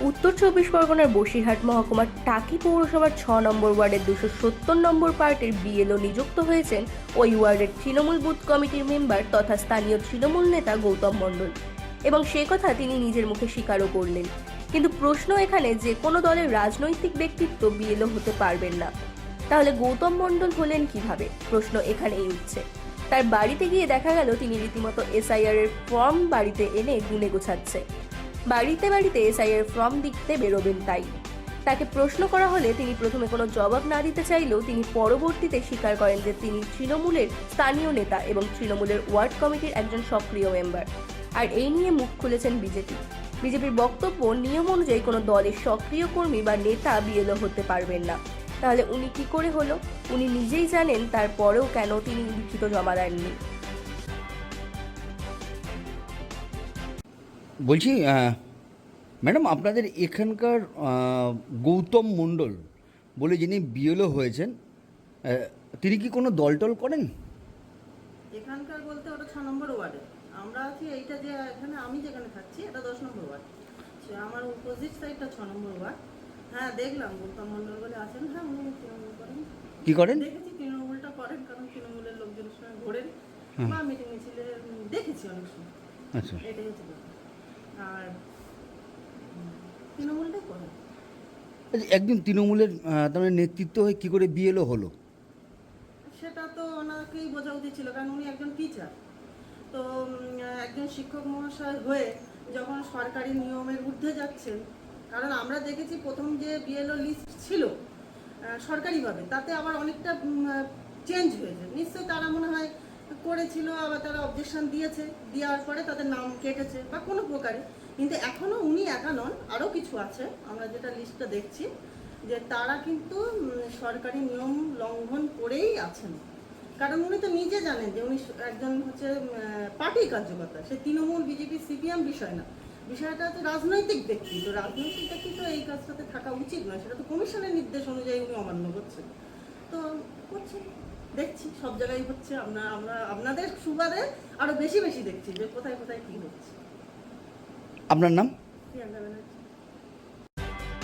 উত্তর চব্বিশ পরগনার বসিরহাট মহকুমার টাকি পৌরসভার ছ নম্বর ওয়ার্ডের দুশো সত্তর নম্বর পার্টির বিএলও নিযুক্ত হয়েছেন ওই ওয়ার্ডের তৃণমূল বুথ কমিটির মেম্বার তথা স্থানীয় তৃণমূল নেতা গৌতম মণ্ডল। এবং সে কথা তিনি নিজের মুখে স্বীকারও করলেন। কিন্তু প্রশ্ন এখানে যে কোনো দলের রাজনৈতিক ব্যক্তিত্ব বিএলও হতে পারবেন না। তাহলে গৌতম মণ্ডল হলেন কীভাবে? প্রশ্ন এখানেই উঠছে। তার বাড়িতে গিয়ে দেখা গেল, তিনি রীতিমতো এসআইআর এর ফর্ম বাড়িতে এনে গুনে গোছাচ্ছে। বাড়িতে বাড়িতে এসআইয়ের ফর্ম দিতে বেরোবেন তাই। তাকে প্রশ্ন করা হলে তিনি প্রথমে কোনো জবাব না দিতে চাইলেও তিনি পরবর্তীতে স্বীকার করেন যে তিনি তৃণমূলের স্থানীয় নেতা এবং তৃণমূলের ওয়ার্ড কমিটির একজন সক্রিয় মেম্বার। আর এই নিয়ে মুখ খুলেছেন বিজেপি। বিজেপির বক্তব্য নিয়ম অনুযায়ী কোনো দলের সক্রিয় কর্মী বা নেতা বিএলও হতে পারবেন না। তাহলে উনি কি করে হলো? উনি নিজেই জানেন তারপরেও কেন তিনি লিখিত জমা দেননি। বলছি ম্যাডাম আপনাদের এখানকার গৌতম মণ্ডল বলে যিনি বিএলও হয়েছেন তিনি কি কোনো দলটল করেন? এখানকার বলতে ওটা ছ নম্বর ওয়ার্ডে। আমরা আছি এইটা যে এখানে আমি যেখানে থাকছি এটা দশ নম্বর ওয়ার্ড। সে আমার অপোজিট সাইডটা ছ নম্বর ওয়ার্ড। হ্যাঁ দেখলাম গৌতম মণ্ডল বলে আছেন। হ্যাঁ উনি তৃণমূল করেন। কি করেন? দেখেছি তৃণমূলটা করেন কারণ তৃণমূলের লোকজনের সঙ্গে ঘোরেন। বা মিটিং মিছিলে দেখেছি অনেক সময়। আচ্ছা। এটাই হচ্ছে আর তৃণমূলটাই একজন তৃণমূলের তার মানে নেতৃত্ব হয়ে কী করে বিএলও হলো? সেটা তো ওনাকেই বোঝা উচিত ছিল কারণ উনি একজন টিচার তো একজন শিক্ষক মহাশয় হয়ে যখন সরকারি নিয়মের ঊর্ধ্বে যাচ্ছেন কারণ আমরা দেখেছি প্রথম যে বিএলও লিস্ট ছিল সরকারিভাবে তাতে আবার অনেকটা চেঞ্জ হয়েছে। নিশ্চয়ই তারা মনে হয় করেছিল, আবার তারা অবজেকশন দিয়েছে, দেওয়ার পরে তাদের নাম কেটেছে বা কোনো প্রকারে। কিন্তু এখনও উনি একা নন, আরও কিছু আছে। আমরা যেটা লিস্টটা দেখছি, যে তারা কিন্তু সরকারি নিয়ম লঙ্ঘন করেই আছেন। কারণ উনি তো নিজে জানেন যে উনি একজন হচ্ছে পার্টি কার্যকর্তা। সে তৃণমূল, বিজেপি, সিপিএম বিষয় না। বিষয়টা তো রাজনৈতিক ব্যক্তি। তো রাজনৈতিক ব্যক্তি তো এই কাজটাতে থাকা উচিত নয়। সেটা তো কমিশনের নির্দেশ অনুযায়ী উনি অমান্য করছেন। তো করছেন। দেখছি, সব জায়গায় হচ্ছে আমরা আমরা, আপনাদের সুবাদে আরও বেশি বেশি দেখছি যে কোথায় কোথায় কি হচ্ছে। আপনার নাম?